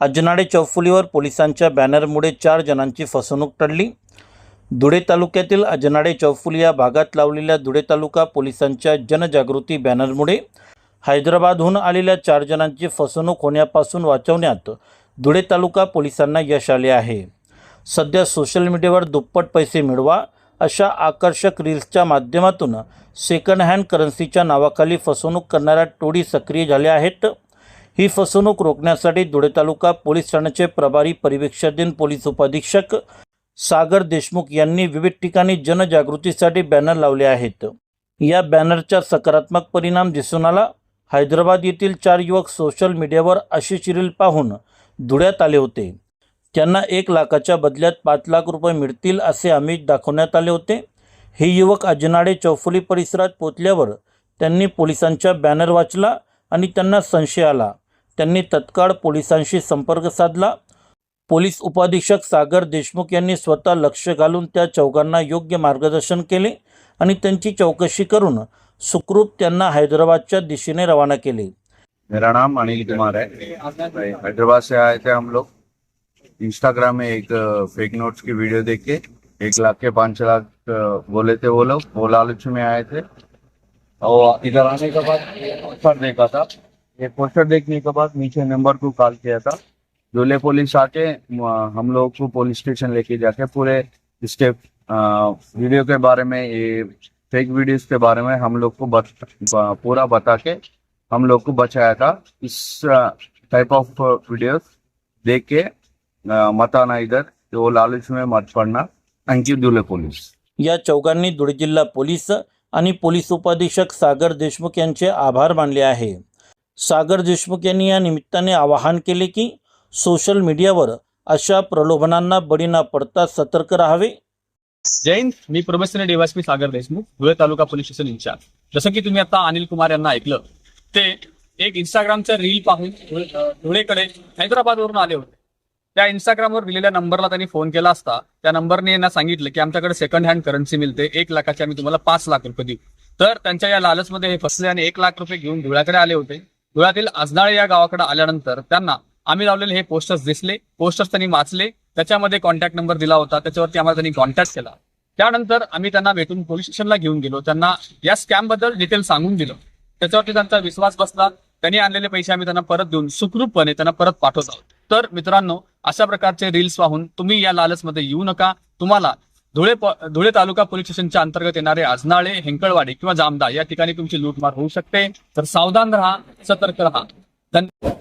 अजनाडे चौफुलीवर पोलिसांच्या बॅनरमुळे चार जणांची फसवणूक टळली. धुळे तालुक्यातील अजनाडे चौफुली या भागात लावलेल्या धुळे तालुका पोलिसांच्या जनजागृती बॅनरमुळे हैदराबादहून आलेल्या चार जणांची फसवणूक होण्यापासून वाचवण्यात धुळे तालुका पोलिसांना यश आले आहे. सध्या सोशल मीडियावर दुप्पट पैसे मिळवा अशा आकर्षक रील्सच्या माध्यमातून सेकंड हँड करन्सीच्या नावाखाली फसवणूक करणाऱ्या टोळी सक्रिय झाल्या आहेत. ही फसवणूक रोखण्यासाठी धुळे तालुका पोलीस ठाण्याचे प्रभारी परिवीक्षक पोलीस उपाधीक्षक सागर देशमुख यांनी विविध ठिकाणी जनजागृतीसाठी बॅनर लावले आहेत. या बॅनरचा सकारात्मक परिणाम दिसून आला. हैदराबाद येथील चार युवक सोशल मीडियावर अशी शिरील पाहून धुळ्यात आले होते. त्यांना एक लाखाच्या बदल्यात पाच लाख रुपये मिळतील असे आमिष दाखवण्यात आले होते. हे युवक अजनाडे चौफुली परिसरात पोचल्यावर त्यांनी पोलिसांचा बॅनर वाचला आणि त्यांना संशय आला. त्यांनी तत्काळ पोलिसांशी संपर्क साधला. पोलीस उपाधीक्षक सागर देशमुख यांनी स्वतः लक्ष घालून त्या चौघांना योग्य मार्गदर्शन केले आणि त्यांची चौकशी करून सुखरूप त्यांना हैदराबादच्या दिशेने रवाना केले. मेरा नाम अनिल कुमार है। हैदराबाद से आए थे हम लोग। इंस्टाग्राम में एक फेक नोट्स की वीडियो देख। के एक लाख के पाँच लाख बोले थे वो लोग। वो लालच में आए थे। और इधर आने के बाद देखा था। ये पोस्टर देखने के बाद नीचे नंबर को कॉल किया था। दूल्हे पुलिस आके हम लोग को पुलिस स्टेशन लेके जाके पूरे स्टेप वीडियो के बारे में ये फेक वीडियोस के बारे में हम लोग को बत, पूरा बता के हम लोग को बचाया था। इस टाइप ऑफ वीडियोस देख के मत आना इधर तो लालच में मत पड़ना। थैंक यू दूल्हे पुलिस या चौघांनी धुळे जिल्हा पोलीस आणि पोलीस उपाधीक्षक सागर देशमुख यांचे आभार मानले आहे. सागर देशमुख यांनी या निमित्ताने आवाहन केले की सोशल मीडियावर अशा प्रलोभनांना बळी न पडता सतर्क राहावे. जैन मी probationary DySP Sagar Deshmukh Dhule taluka police station incharge. जसं की तुम्ही आता अनिल कुमार यांना ऐकलं ते एक इंस्टाग्रामचं रील पाहून धुळेकडे हैदराबाद धुळेकडे हैदराबादवरून आले होते. त्या इंस्टाग्रामवर दिलेल्या नंबरला त्यांनी फोन केला असता त्या नंबरने यांना सांगितलं की आमच्याकडे सेकंड हँड करन्सी मिळते एक लाखाची आम्ही तुम्हाला पाच लाख रुपये देऊ. तर त्यांच्या या लालचमध्ये हे फसले आणि एक लाख रुपये घेऊन धुळ्याकडे आले होते. धुळ्यातील आजनाळे या गावाकडे आल्यानंतर त्यांना आम्ही लावलेले हे पोस्टर्स दिसले. पोस्टर्स त्यांनी वाचले. त्याच्यामध्ये कॉन्टॅक्ट नंबर दिला होता. त्याच्यावरती आम्हाला त्यांनी कॉन्टॅक्ट केला. त्यानंतर आम्ही त्यांना भेटून पोलीस स्टेशनला घेऊन गेलो. त्यांना या स्कॅमबद्दल डिटेल सांगून दिलं. त्याच्यावरती त्यांचा विश्वास बसला. त्यांनी आणलेले पैसे आम्ही त्यांना परत देऊन सुखरूपपणे त्यांना परत पाठवत आहोत. तर मित्रांनो अशा प्रकारचे रील्स पाहून तुम्ही या लालचमध्ये येऊ नका. तुम्हाला धुळे धुळे तालुका पोलीस स्टेशनच्या अंतर्गत येणारे आजनाळे हेंकळवाडी किंवा जामदा या ठिकाणी तुमची लूटमार होऊ शकते. तर सावधान राहा सतर्क राहा. धन्यवाद